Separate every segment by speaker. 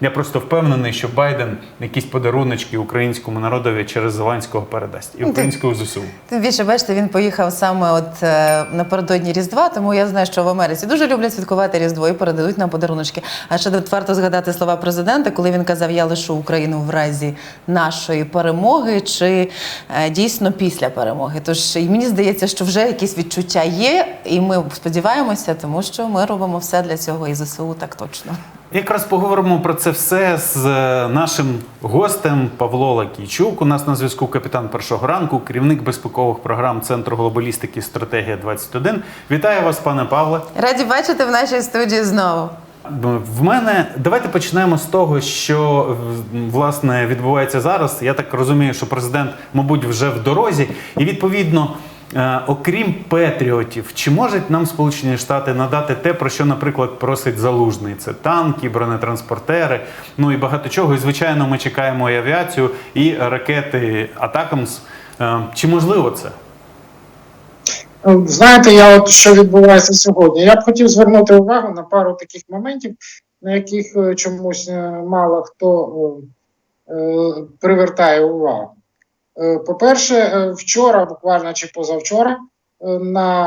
Speaker 1: Я просто впевнений, що Байден якісь подаруночки українському народові через Зеленського передасть і українського ЗСУ.
Speaker 2: Тим більше, бачите, він поїхав саме от е, напередодні Різдва, тому я знаю, що в Америці дуже люблять святкувати Різдво і передадуть нам подаруночки. А ще тут варто згадати слова президента, коли він казав: Я лишу Україну в разі нашої перемоги, чи е, дійсно після перемоги. Тож і мені здається, що вже якісь відчуття є, і ми сподіваємося, тому що ми робимо все для цього і ЗСУ так точно.
Speaker 1: Якраз поговоримо про це все з е, нашим гостем Павло Лакійчук. У нас на зв'язку капітан першого ранку, керівник безпекових програм Центру глобалістики Стратегія 21 Вітаю вас, пане Павле.
Speaker 2: Раді бачити в нашій студії знову.
Speaker 1: В мене давайте почнемо з того, що власне відбувається зараз. Я так розумію, що президент, мабуть, вже в дорозі, і відповідно. Е, Окрім Петріотів, чи можуть нам Сполучені Штати надати те, про що, наприклад, просить залужний? Це танки, бронетранспортери, ну і багато чого. І звичайно, ми чекаємо і авіацію, і ракети Атакамс. Е, Чи можливо це?
Speaker 3: Знаєте, я от що відбувається сьогодні. Я б хотів звернути увагу на пару таких моментів, на яких е, чомусь е, мало хто е, е, привертає увагу. Е, По-перше, е, вчора, буквально чи позавчора, е, на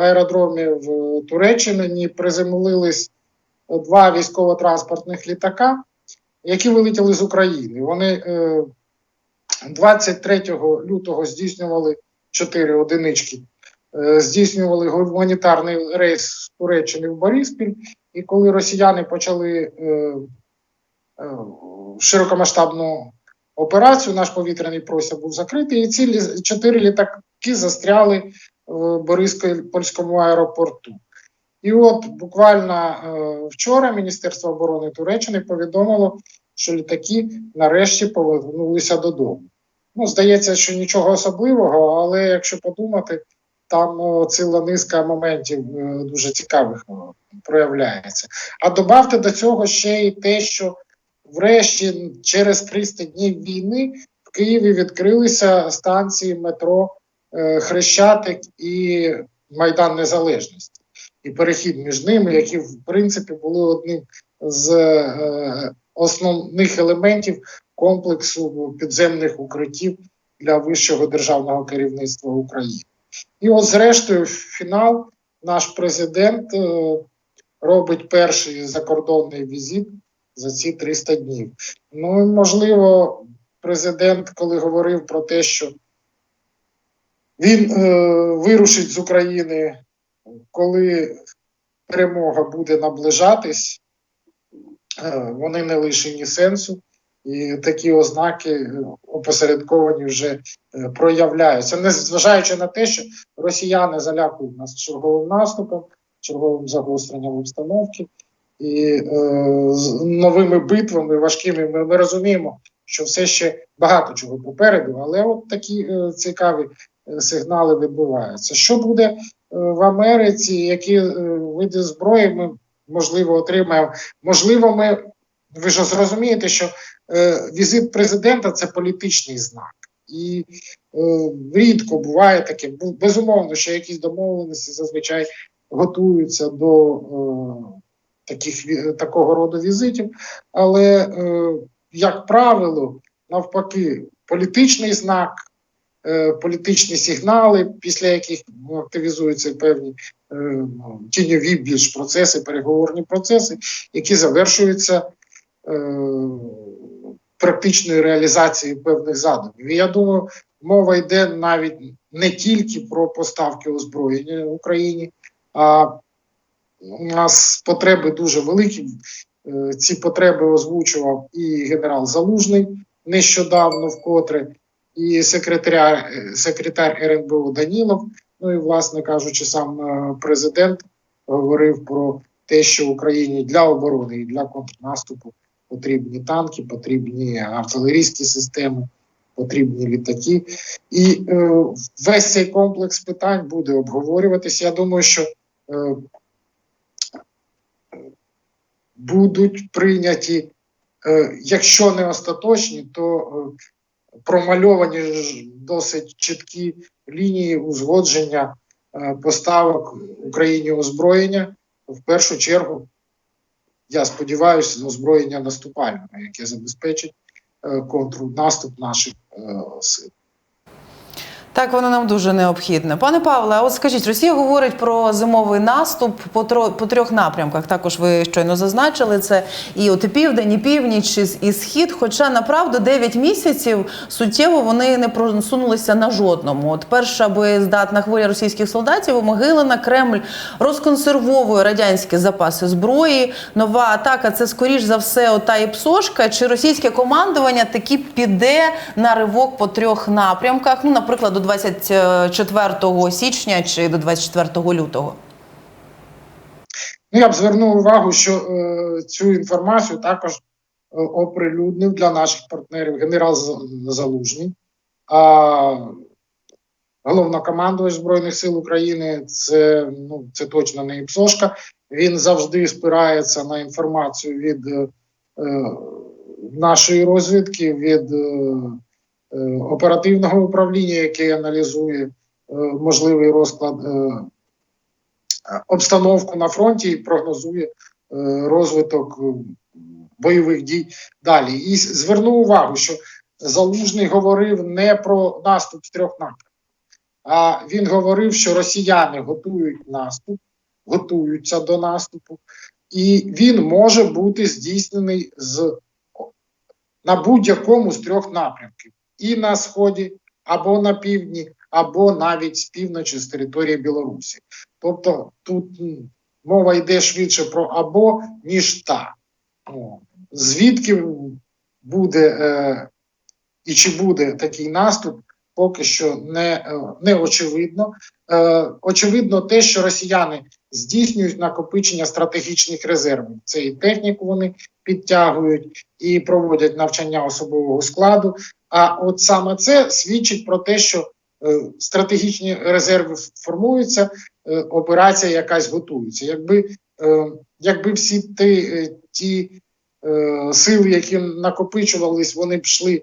Speaker 3: аеродромі в Туреччині приземлились два військово-транспортних літака, які вилетіли з України. Вони е, 23 лютого здійснювали чотири одинички здійснювали гуманітарний рейс з Туреччини в Бориспіль, і коли росіяни почали широкомасштабну операцію, наш повітряний простір був закритий, і ці лі- чотири літаки застряли в Бориспільському аеропорту. І от буквально е, вчора Міністерство оборони Туреччини повідомило, що літаки нарешті повернулися додому. Ну, здається, що нічого особливого, але якщо подумати, там ціла низка моментів е, дуже цікавих проявляється. А додавте до цього ще й те, що врешті через 300 днів війни в Києві відкрилися станції метро е, Хрещатик і Майдан Незалежності. І перехід між ними, які в принципі були одним з е, основних елементів комплексу підземних укриттів для вищого державного керівництва України. І от, зрештою, фінал наш президент е, робить перший закордонний візит за ці 300 днів. Ну, можливо, президент, коли говорив про те, що він е, вирушить з України, коли перемога буде наближатись, е, вони не лишені сенсу. І такі ознаки опосередковані вже е, проявляються, незважаючи на те, що росіяни залякують нас черговим наступом, черговим загостренням обстановки і е, з новими битвами важкими. Ми, ми розуміємо, що все ще багато чого попереду, але от такі е, цікаві е, сигнали відбуваються. Що буде е, в Америці? Які е, види зброї ми можливо отримаємо? Можливо, ми ви ж зрозумієте, що е, візит президента це політичний знак. І е, рідко буває таке. Безумовно, що якісь домовленості зазвичай готуються до е, таких, такого роду візитів. Але, е, як правило, навпаки, політичний знак, е, політичні сигнали, після яких ну, активізуються певні е, ну, тіньові більш процеси, переговорні процеси, які завершуються е, практичної реалізації певних задумів. Я думаю, мова йде навіть не тільки про поставки озброєння в Україні, а у нас потреби дуже великі. Е, Ці потреби озвучував і генерал Залужний нещодавно вкотре, і секретаря, е, секретар РНБО Данілов. Ну і, власне кажучи, сам е, президент говорив про те, що Україні для оборони і для контрнаступу потрібні танки, потрібні артилерійські системи, потрібні літаки. І е, весь цей комплекс питань буде обговорюватися. Я думаю, що е, будуть прийняті, е, якщо не остаточні, то е, промальовані досить чіткі лінії узгодження е, поставок Україні озброєння в першу чергу я сподіваюся, озброєння наступальне, яке забезпечить контрнаступ наших сил.
Speaker 2: Так, воно нам дуже необхідне. Пане Павле, от скажіть, Росія говорить про зимовий наступ по, тро- по трьох напрямках. Також ви щойно зазначили це і от і південь, і північ, і, схід. Хоча направду 9 місяців суттєво вони не просунулися на жодному. От перша боєздатна хвиля російських солдатів у Могилина Кремль розконсервовує радянські запаси зброї. Нова атака це скоріш за все ота і псошка. Чи російське командування таки піде на ривок по трьох напрямках? Ну, наприклад, 24 січня чи до 24 лютого.
Speaker 3: Я б звернув увагу, що е, цю інформацію також е, оприлюднив для наших партнерів генерал Залужний. А головнокомандувач Збройних сил України це, ну, це точно не Іпсошка. Він завжди спирається на інформацію від е, е, нашої розвідки, від е, оперативного управління, яке аналізує е, можливий розклад. Е, обстановку на фронті і прогнозує е, розвиток е, бойових дій далі. І зверну увагу, що Залужний говорив не про наступ з трьох напрямків, а він говорив, що росіяни готують наступ, готуються до наступу, і він може бути здійснений з на будь-якому з трьох напрямків: і на сході, або на півдні, або навіть з півночі з території Білорусі. Тобто тут мова йде швидше про або, ніж та. О. Звідки буде е, і чи буде такий наступ, поки що не, е, не очевидно. Е, очевидно, те, що росіяни здійснюють накопичення стратегічних резервів. Це і техніку вони підтягують, і проводять навчання особового складу. А от саме це свідчить про те, що е, стратегічні резерви формуються, операція якась готується. Якби, якби всі ті, ті сили, які накопичувались, вони б йшли,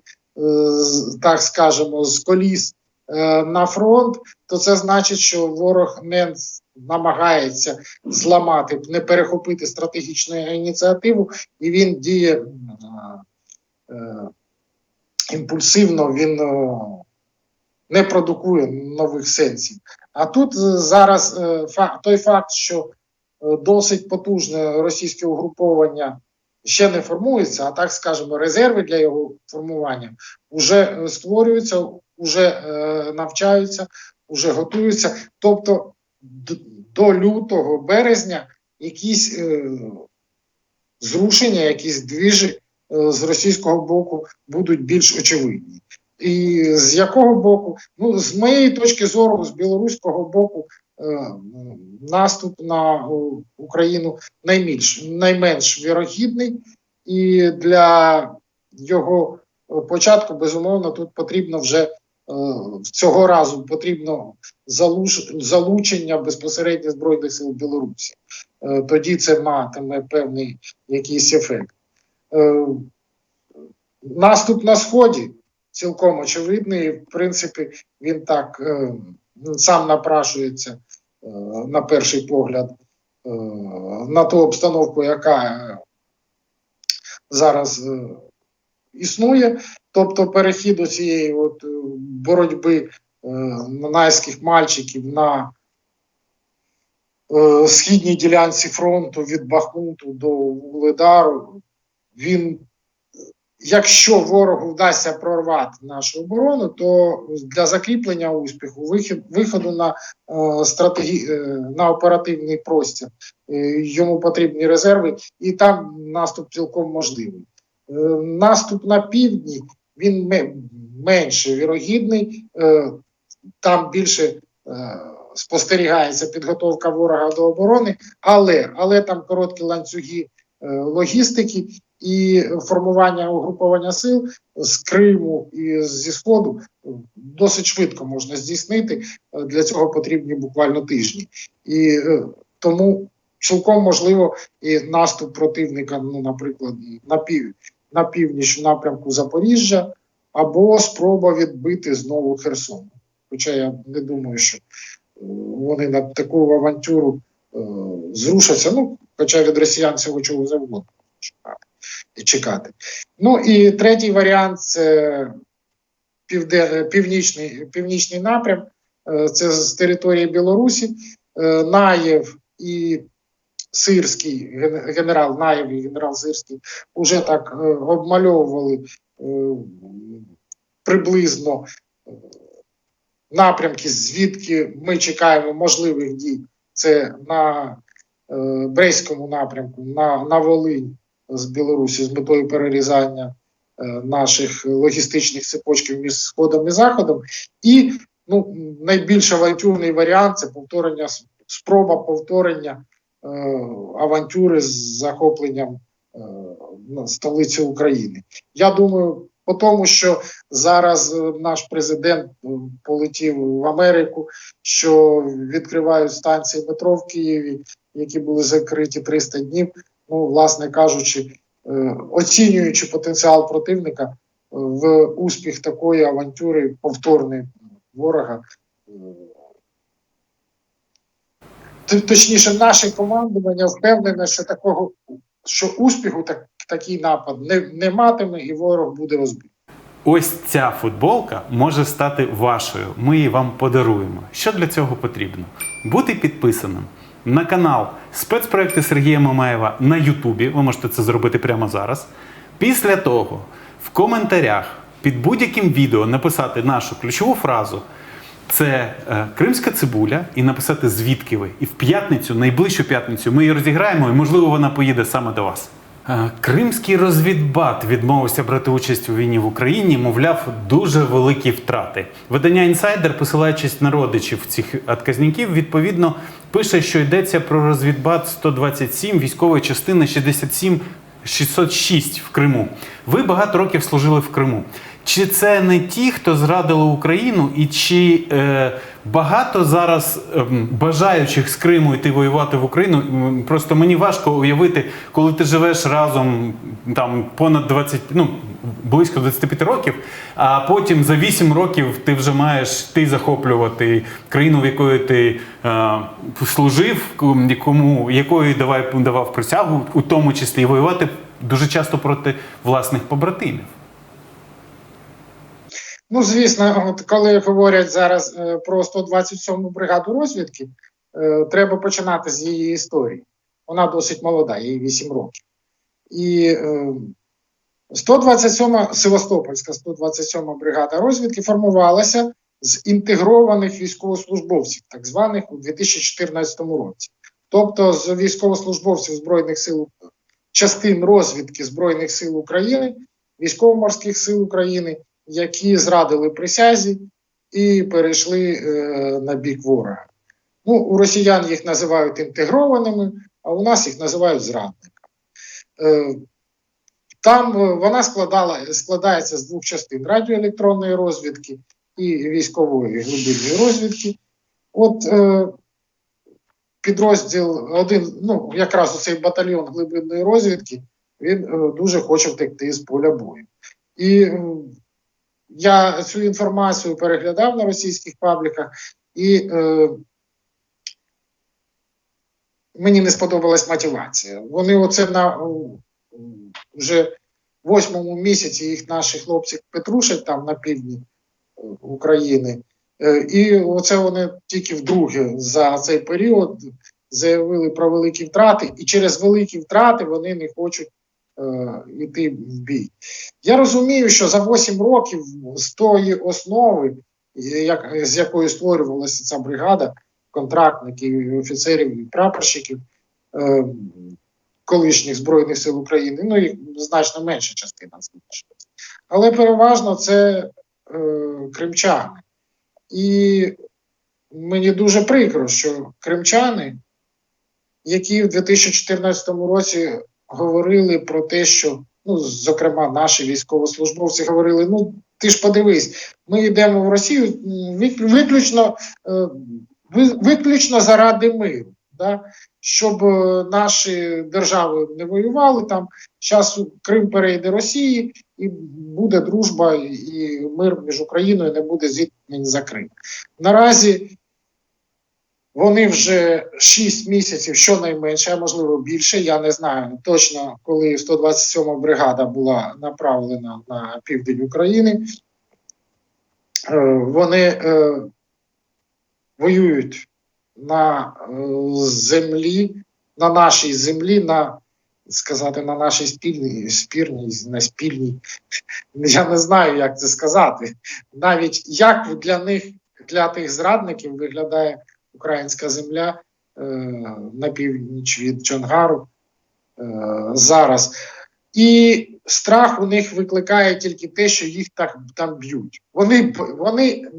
Speaker 3: так скажемо, з коліс е, на фронт, то це значить, що ворог не намагається зламати, не перехопити стратегічну ініціативу, і він діє е, імпульсивно, він е, не продукує нових сенсів. А тут е, зараз е, той факт, що е, досить потужне російське угруповання ще не формується, а так скажемо, резерви для його формування вже створюються, вже е, навчаються, вже готуються. Тобто до лютого березня якісь е, зрушення, якісь двіжі е, з російського боку будуть більш очевидні. І з якого боку? Ну, з моєї точки зору, з білоруського боку, е, наступ на е, Україну найменш, найменш вірогідний, і для його е, початку, безумовно, тут потрібно вже е, цього разу потрібно залучення безпосередньо Збройних сил Білорусі. Е, Тоді це матиме певний якийсь ефект. Е, Наступ на сході цілком очевидний. В принципі, він так е, сам напрашується е, на перший погляд е, на ту обстановку, яка е, зараз існує. Тобто перехід до цієї от, боротьби нанайських мальчиків на східній ділянці фронту від Бахмуту до Вугледару, він якщо ворогу вдасться прорвати нашу оборону, то для закріплення успіху, вихід, виходу на е, стратегі, е, на оперативний простір, е, йому потрібні резерви, і там наступ цілком можливий. Е, наступ на півдні він ме- менше вірогідний, е, там більше е, спостерігається підготовка ворога до оборони, але, але там короткі ланцюги е, логістики і формування угруповання сил з Криму і зі Сходу досить швидко можна здійснити. Для цього потрібні буквально тижні. І е, тому цілком можливо і наступ противника, ну, наприклад, на пів на північ в напрямку Запоріжжя, або спроба відбити знову Херсон. Хоча я не думаю, що е, вони на таку авантюру е, зрушаться. Ну, хоча від росіян цього чого завгодно. Чекати. Ну і третій варіант це північний, північний напрям, Е, це з території Білорусі. Е, Наєв і Сирський, генерал Наєв і генерал Сирський вже так е, обмальовували приблизно напрямки, звідки ми чекаємо можливих дій. Це на Брейському напрямку, на, на Волинь з Білорусі з метою перерізання е, наших логістичних цепочків між Сходом і Заходом. І ну, найбільш авантюрний варіант це повторення, спроба повторення е, авантюри з захопленням е, столиці України. Я думаю, по тому, що зараз е, наш президент е, полетів в Америку, що відкривають станції метро в Києві, які були закриті 300 днів. Ну, власне кажучи, е, оцінюючи потенціал противника е, в успіх такої авантюри повторної ворога. е, Точніше, наше командування впевнене, що такого що успіху так, такий напад не, не матиме, і ворог буде розбитий.
Speaker 1: Ось ця футболка може стати вашою. Ми її вам подаруємо. Що для цього потрібно? Бути підписаним на канал спецпроекти Сергія Мамаєва на Ютубі. Ви можете це зробити прямо зараз. Після того в коментарях під будь-яким відео написати нашу ключову фразу. Це е, кримська цибуля, і написати звідки ви. І в п'ятницю, найближчу п'ятницю, ми її розіграємо, і можливо вона поїде саме до вас. Кримський розвідбат відмовився брати участь у війні в Україні, мовляв, дуже великі втрати. Видання інсайдер, посилаючись на родичів цих отказників, відповідно пише, що йдеться про розвідбат 127 військової частини 67 606 в Криму. Ви багато років служили в Криму. Чи це не ті, хто зрадили Україну, і чи е, багато зараз ем, бажаючих з Криму йти воювати в Україну? Просто мені важко уявити, коли ти живеш разом там понад 20, ну близько 25 років, а потім за 8 років ти вже маєш ти захоплювати країну, в якої ти е, служив, кому- якому якої давай давав присягу, у тому числі воювати дуже часто проти власних побратимів.
Speaker 3: Ну, звісно, от коли говорять зараз е, про 127-му бригаду розвідки, е, треба починати з її історії. Вона досить молода, їй 8 років. І е, 127 Севастопольська 127 бригада розвідки формувалася з інтегрованих військовослужбовців, так званих у 2014 році. Тобто з військовослужбовців Збройних сил частин розвідки Збройних сил України, військово-морських сил України, які зрадили присязі і перейшли е, на бік ворога. Ну, у росіян їх називають інтегрованими, а у нас їх називають зрадниками. Е, там е, вона складала, складається з двох частин: радіоелектронної розвідки і військової глибинної розвідки. От е, підрозділ один, ну якраз оцей батальйон глибинної розвідки, він е, дуже хоче втекти з поля бою. І я цю інформацію переглядав на російських пабліках, і е, мені не сподобалась мотивація. Вони оце на вже восьмому місяці їх наші хлопці петрушать там на півдні е, України. Е, І оце вони тільки вдруге за цей період заявили про великі втрати, і через великі втрати вони не хочуть йти в бій. Я розумію, що за 8 років з тої основи, як, з якої створювалася ця бригада, контрактників, офіцерів і прапорщиків е, колишніх Збройних сил України, ну їх значно менша частина залишилась. Але переважно це е, кримчани. І мені дуже прикро, що кримчани, які в 2014 році говорили про те, що, ну, зокрема, наші військовослужбовці говорили: ну, ти ж подивись, ми йдемо в Росію виключно, е, виключно заради миру. Да? Щоб е, наші держави не воювали там, зараз Крим перейде Росії, і буде дружба і мир між Україною не буде зіткнень за Крим. Наразі Вони вже 6 місяців, щонайменше, а можливо більше. Я не знаю точно, коли 127-ма бригада була направлена на південь України. Е, Вони е, воюють на е, землі, на нашій землі, на сказати, на нашій спільній спірній, на спільній. Я не знаю, як це сказати. Навіть як для них, для тих зрадників, виглядає українська земля е, на північ від Чонгару е, зараз. І страх у них викликає тільки те, що їх так там б'ють. Вони, вони,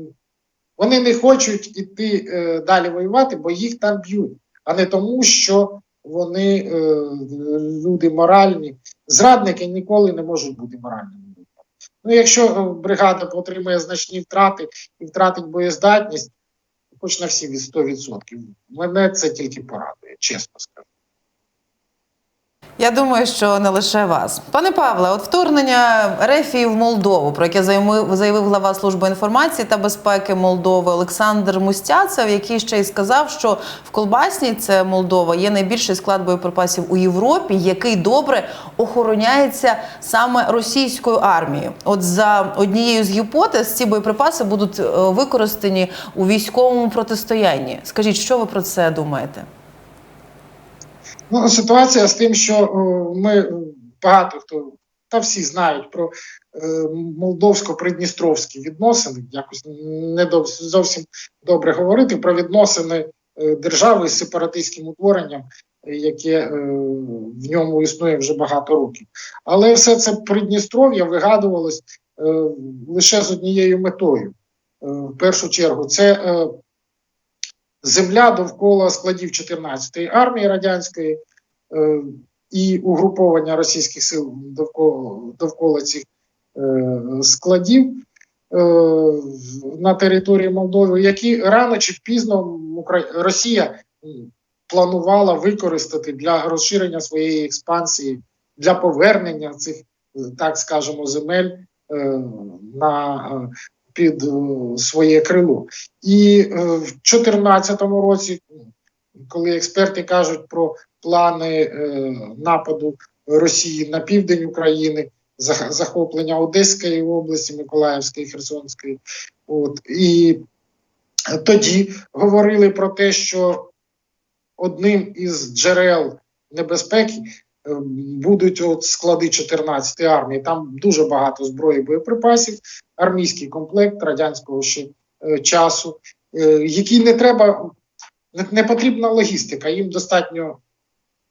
Speaker 3: вони не хочуть іти е, далі воювати, бо їх там б'ють, а не тому, що вони е, люди моральні. Зрадники ніколи не можуть бути моральними. Ну, якщо бригада отримає значні втрати і втратить боєздатність, хоч на всі від 100%, мене це тільки порадує, чесно скажу.
Speaker 2: Я думаю, що не лише вас, пане Павле. От вторгнення Рефії в Молдову, про яке заявив, заявив глава служби інформації та безпеки Молдови Олександр Мустяцев, який ще й сказав, що в Колбасній це Молдова є найбільший склад боєприпасів у Європі, який добре охороняється саме російською армією. От за однією з гіпотез, ці боєприпаси будуть е, використані у військовому протистоянні. Скажіть, що ви про це думаєте?
Speaker 3: Ну, ситуація з тим, що ми е, багато хто та всі знають про е, молдовсько-придністровські відносини. Якось не зовсім добре говорити про відносини е, держави з сепаратистським утворенням, е, яке е, в ньому існує вже багато років. Але все це Придністров'я вигадувалось е, лише з однією метою. Е, в першу чергу, це е, земля довкола складів 14-ї армії радянської е, і угруповання російських сил довкола, довкола цих е, складів е, на території Молдови, які рано чи пізно Росія планувала використати для розширення своєї експансії, для повернення цих, так скажемо, земель е, на е, під е, своє крило. І е, в 2014 році, коли експерти кажуть про плани е, нападу Росії на південь України, захоплення Одеської області, Миколаївської, Херсонської, от і тоді говорили про те, що одним із джерел небезпеки будуть от склади 14-ї армії. Там дуже багато зброї боєприпасів, армійський комплект радянського ще е, часу, е, який не треба, не, потрібна логістика. Їм достатньо,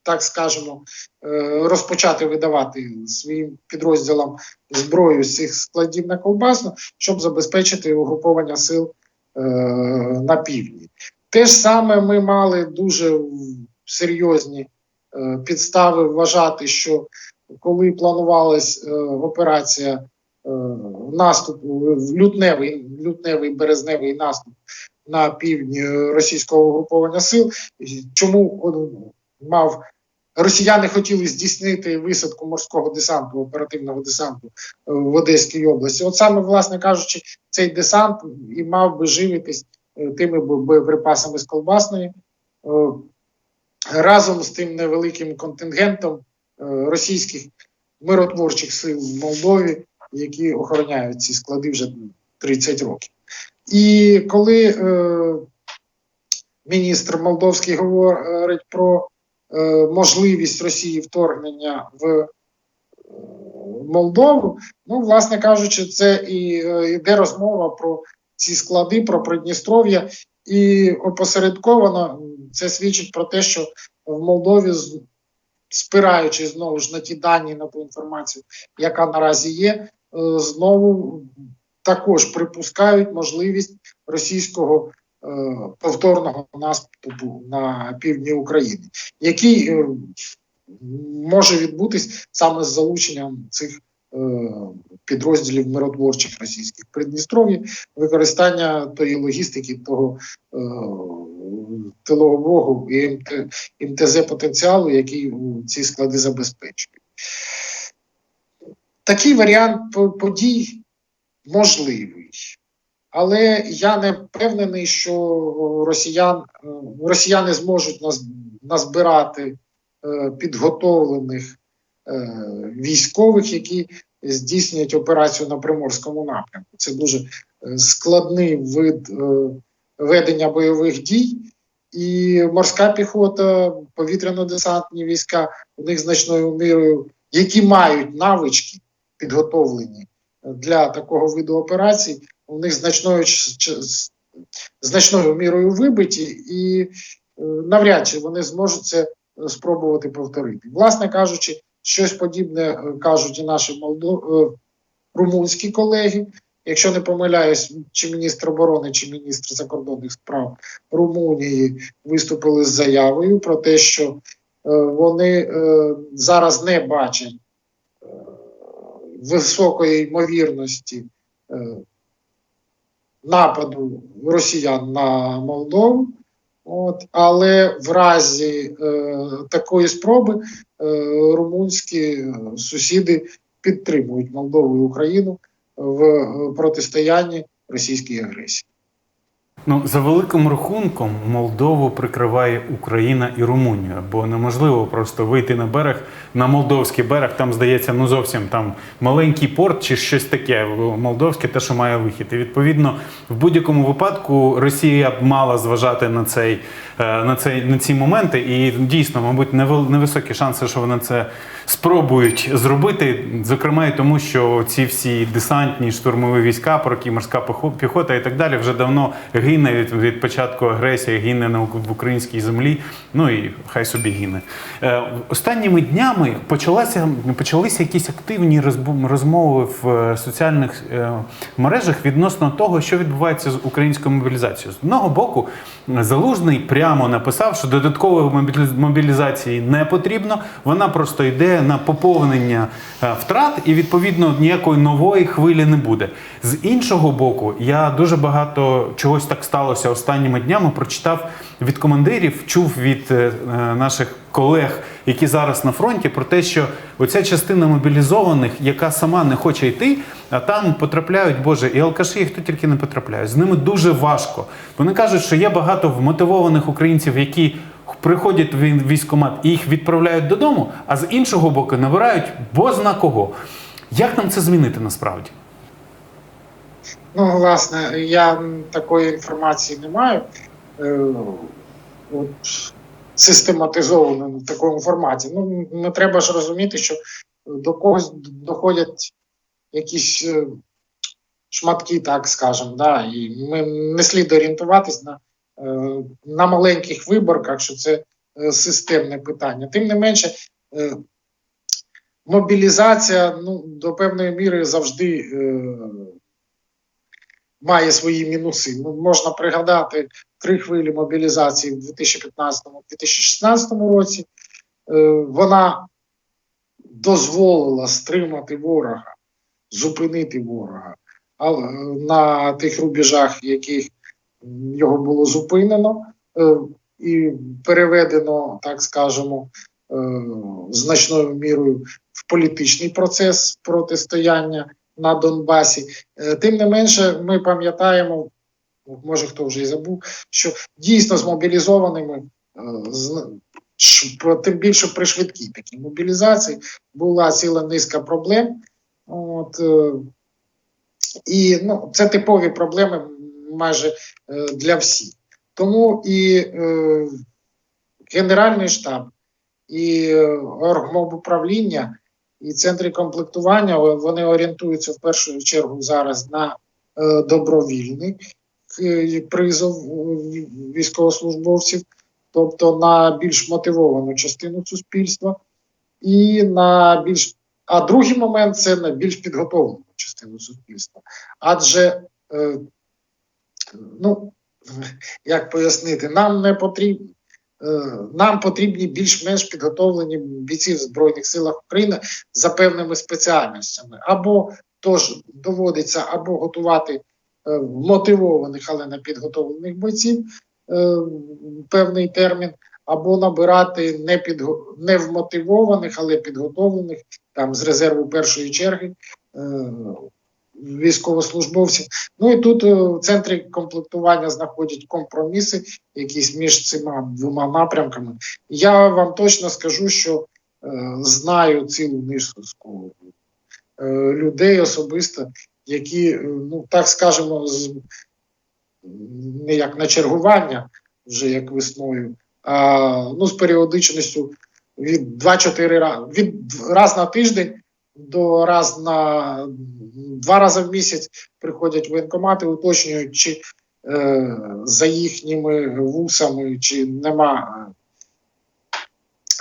Speaker 3: так скажемо, е, розпочати видавати своїм підрозділам зброю з цих складів на колбасну, щоб забезпечити угруповання сил на півдні. Те ж саме ми мали дуже серйозні підстави вважати, що коли планувалась операція е, наступу в лютневий, лютневий березневий наступ на півдні е, російського угруповання сил, чому мав росіяни хотіли здійснити висадку морського десанту, оперативного десанту е, в Одеській області. От саме, власне кажучи, цей десант і мав би живитись е, тими боєприпасами з колбасної. Е, Разом з тим невеликим контингентом е, російських миротворчих сил в Молдові, які охороняють ці склади вже 30 років. І коли е, міністр Молдовський говорить про е, можливість Росії вторгнення в е, Молдову, ну, власне кажучи, це і е, йде розмова про ці склади, про Придністров'я, і опосередковано це свідчить про те, що в Молдові, спираючись знову ж на ті дані, на ту інформацію, яка наразі є, знову також припускають можливість російського е, повторного наступу на півдні України, який е, може відбутись саме з залученням цих е, підрозділів миротворчих російських Придністров'я, використання тої логістики, того е, тилового і МТ, МТЗ потенціалу, який ці склади забезпечують. Такий варіант подій можливий. Але я не впевнений, що росіян, росіяни зможуть наз- назбирати е, підготовлених е, військових, які здійснюють операцію на Приморському напрямку. Це дуже е, складний вид ведення бойових дій. І морська піхота, повітряно-десантні війська, у них значною мірою, які мають навички підготовлені для такого виду операцій, у них значною, значною мірою вибиті, і е, навряд чи вони зможуть це е, спробувати повторити. Власне кажучи, щось подібне е, кажуть і наші молдо... румунські колеги. Якщо не помиляюсь, чи міністр оборони, чи міністр закордонних справ Румунії виступили з заявою про те, що вони зараз не бачать високої ймовірності е, нападу росіян на Молдову. От, але в разі е, такої спроби е, румунські сусіди підтримують Молдову і Україну в протистоянні російській агресії.
Speaker 1: Ну, за великим рахунком, Молдову прикриває Україна і Румунія, бо неможливо просто вийти на берег, на молдовський берег, там здається, ну зовсім там маленький порт чи щось таке. Молдовське те, що має вихід. І відповідно, в будь-якому випадку Росія б мала зважати на цей е, на цей на ці моменти. І дійсно, мабуть, невисокі шанси, що вони це спробують зробити. Зокрема, і тому, що ці всі десантні штурмові війська, про морська піхота і так далі, вже давно гине від, від початку агресії, гине на в українській землі. Ну і хай собі гине. Е, останніми днями почалася почалися якісь активні розмови в е, соціальних е, мережах відносно того, що відбувається з українською мобілізацією. З одного боку, залужний прямо написав, що додаткової мобілізації не потрібно. Вона просто йде на поповнення е, втрат, і відповідно ніякої нової хвилі не буде. З іншого боку, я дуже багато чогось так сталося останніми днями. Прочитав від командирів, чув від е, наших колег, які зараз на фронті, про те, що оця частина мобілізованих, яка сама не хоче йти, а там потрапляють, Боже, і алкаші, і хто тільки не потрапляють. З ними дуже важко. Вони кажуть, що є багато вмотивованих українців, які приходять в військкомат і їх відправляють додому, а з іншого боку набирають бозна кого. Як нам це змінити насправді?
Speaker 3: Ну, власне, я такої інформації не маю. Е, от, систематизовано в такому форматі. Ну, не треба ж розуміти, що до когось доходять якісь е, шматки, так скажемо. Да? І ми не слід орієнтуватись на, е, на маленьких виборках, що це системне питання. Тим не менше, мобілізація ну, до певної міри завжди. Має свої мінуси. Ну, можна пригадати три хвилі мобілізації в 2015-2016 році. Е, вона дозволила стримати ворога, зупинити ворога е, на тих рубежах, яких його було зупинено е, і переведено, так скажемо, значною мірою в політичний процес протистояння на Донбасі. Е, Тим не менше, ми пам'ятаємо, може хто вже і забув, що дійсно мобілізованими, е, з- тим більше при швидкій такій мобілізації була ціла низка проблем. От, е, і ну, це типові проблеми майже для всіх. Тому і е, Генеральний штаб, і оргмобуправління, і центри комплектування вони орієнтуються в першу чергу зараз на е, добровільний е, призов е, військовослужбовців, тобто на більш мотивовану частину суспільства, і на більш а другий момент це на більш підготовлену частину суспільства. Адже ну як пояснити, нам не потрібно. Е, Нам потрібні більш-менш підготовлені бійці в Збройних силах України за певними спеціальностями. Або тож доводиться або готувати е, мотивованих, але не підготовлених бойців е, певний термін, або набирати не підго... не вмотивованих, але підготовлених там з резерву першої черги військовослужбовців. Ну і тут е, в центрі комплектування знаходять компроміси, якісь між цими двома напрямками. Я вам точно скажу, що е, знаю цілу низку е, людей особисто, які, е, ну так скажемо, з не як на чергування, вже як весною, а ну, з періодичністю від 2-4 рази від раз на тиждень до раз на два рази в місяць приходять воєнкомати, уточнюють, чи е, за їхніми вусами, чи нема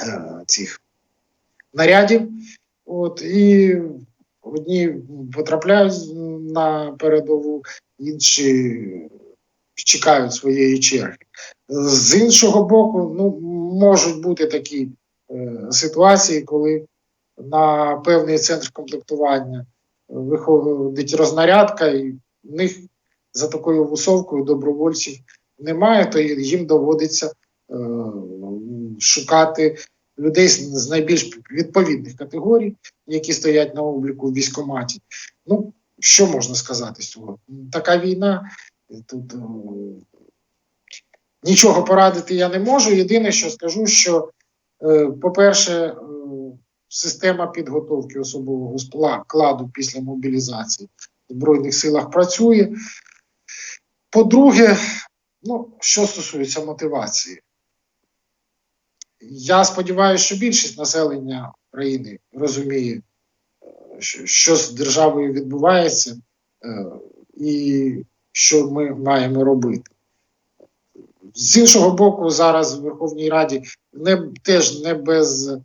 Speaker 3: е, е, цих нарядів. От, і одні потрапляють на передову, інші чекають своєї черги. З іншого боку, ну, можуть бути такі е, ситуації, коли на певний центр комплектування виходить рознарядка, і в них за такою вусовкою добровольців немає, то їм доводиться е, шукати людей з, найбільш відповідних категорій, які стоять на обліку в військкоматі. Ну, що можна сказати з цього? Така війна. Тут е, нічого порадити я не можу. Єдине, що скажу, що, е, по-перше, е, система підготовки особового складу після мобілізації в Збройних силах працює. По-друге, ну, що стосується мотивації, я сподіваюся, що більшість населення країни розуміє, що, з державою відбувається, е, і що ми маємо робити. З іншого боку, зараз в Верховній Раді не, теж не без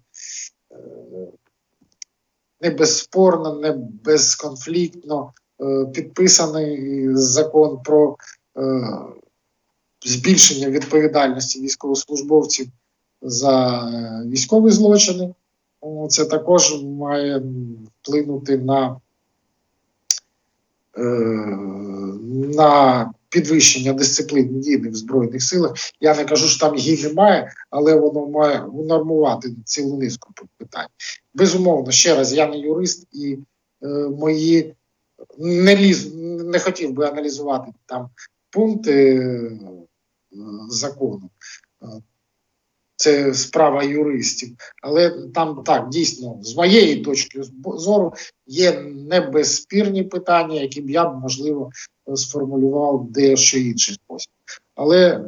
Speaker 3: не безспорно, не безконфліктно е, підписаний закон про е, збільшення відповідальності військовослужбовців за е, військові злочини. Це також має вплинути на, на підвищення дисципліни в Збройних силах. Я не кажу, що там її немає, але воно має унормувати цілу низку питань. Безумовно, ще раз, я не юрист і е, мої не ліз, не хотів би аналізувати там пункти е, закону. Це справа юристів, але там так дійсно, з моєї точки зору, є небезспірні питання, які б я б можливо сформулював дещо інший спосіб. Але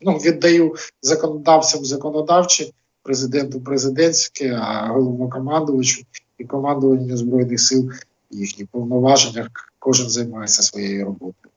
Speaker 3: ну, віддаю законодавцям законодавче, президенту президентське, а головнокомандувачу і командуванню збройних сил їхні повноваження. Кожен займається своєю роботою.